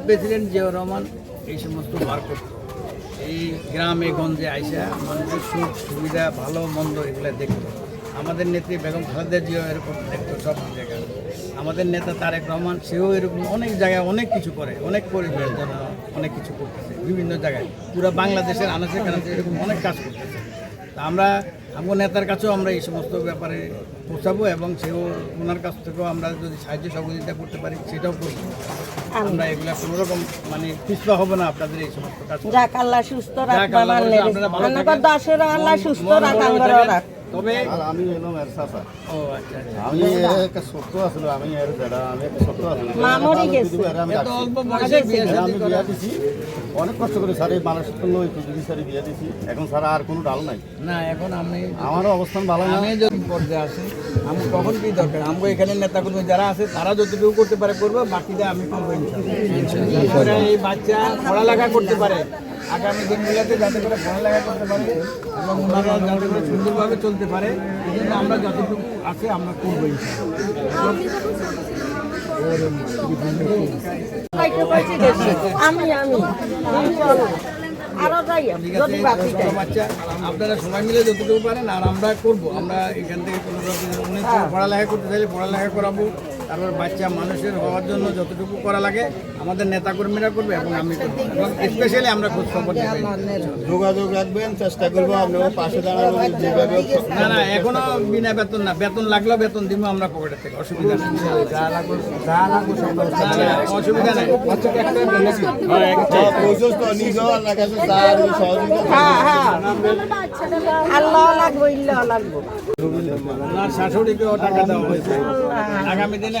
President Ziaur Rahman এই সমস্ত বার করত এই গ্রামে, গঞ্জে আইসা মানুষের সুখ, সুবিধা, ভালো, মন্দ এগুলো দেখত আমাদের নেত্রী বেগম খালেদা জিয়া এরকম দেখতো সব জায়গায়। আমাদের নেতা তারেক রহমান, সেও এরকম অনেক জায়গায় অনেক কিছু করে, অনেক পরিবারের জন্য অনেক কিছু করতেছে, বিভিন্ন জায়গায়। পুরো বাংলাদেশের আনাচে কানাচে এরকম অনেক কাজ করতেছে। তা আমরা আমার নেতার কাছেও আমরা এই সমস্ত ব্যাপারে পৌঁছাবো এবং সেও ওনার কাছ থেকেও আমরা যদি সাহায্য সহযোগিতা করতে পারি, সেটাও করব। আমরা এগুলা কোনো রকম মানে পিছলা হব না আপনাদের এই সমস্ত কাজ যাক আল্লাহ সুস্থ রাখ রাখবা আল্লাহ। দশের আল্লাহ সুস্থ রাখ আঙ্গর রাখ। তবে আমি এলাম এর চাচা ও আচ্ছা আচ্ছা। আমি একটা সত্য আসলে আমি এর দাদা আমি একটা সত্য আসলে মা মরে গেছে। আমি এত অল্প বয়সে বিয়ে আমি শাদী করা দিছি অনেক কষ্ট করে স্যার এই মানুষের জন্য একটু দিদি স্যারে বিয়া দিছি। এখন স্যার আর কোনো ডাল নাই। না এখন আমি আমারও অবস্থান ভালো না। আমি যদি পর্যায়ে আছি আমি কখন কি দরকার? আমগো এখানে নেতা কর্মী যারা আছে তারা যতটুকু করতে পারে করব বাকিটা আমি করব ইনশাআল্লাহ। এই বাচ্চা পড়ালেখা করতে পারে। আগামী দিনগুলোতে যাতে করে পড়ালেখা করতে পারে এবং ওনারা যাতে করে সুন্দরভাবে চলতে পারে এই জন্য আমরা যতটুকু আছে আমরা করব আমি আমি। আমি আরও যাই যদি বাকি বাচ্চা আপনারা সবাই মিলে যতটুকু পারেন আর আমরা করব। আমরা এখান থেকে কোনো তো পড়ালেখা করতে চাইলে পড়ালেখা করাবো। তারপর বাচ্চা মানুষের হওয়ার জন্য যতটুকু করা লাগে আমাদের নেতাকর্মীরা করবে এবং আমি এবং স্পেশালি আমরা খোঁজ খবর যোগাযোগ রাখবেন চেষ্টা করব আপনার পাশে দাঁড়ানো না না এখনও বিনা বেতন না বেতন লাগলেও বেতন দিব আমরা পকেটের থেকে অসুবিধা নেই। অসুবিধা নেই। হ্যাঁ হ্যাঁ আল্লাহ লাগবো ইল্লাহ লাগবো। শাশুড়িকেও টাকা দেওয়া হয়েছে। আগামী দিনে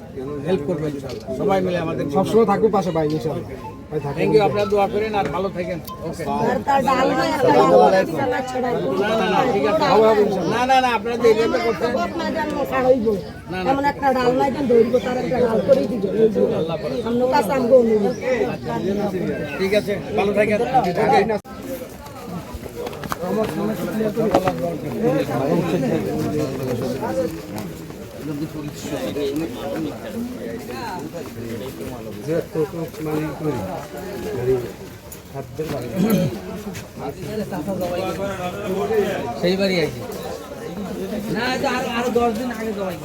হেল্প করব ইনশাআল্লাহ। সবাই মিলে আমাদের সবসময় থাকব পাশে ভাই ইনশাল্লাহ থ্যাংক ইউ আপনারা দোয়া করেন আর ভালো থাকেন। না না না ঠিক আছে না না না আপনারা যে এইভাবে করছেন। না, না। এমন একটা ডাল নাই ধরবো তার একটা ডাল করে দিবে আমরা কাছে আমগো ঠিক আছে ভালো থাকেন যে তো মানে করি খাদ্যের সেইবারই আইছি না আরও দশ দিন আগে জবাই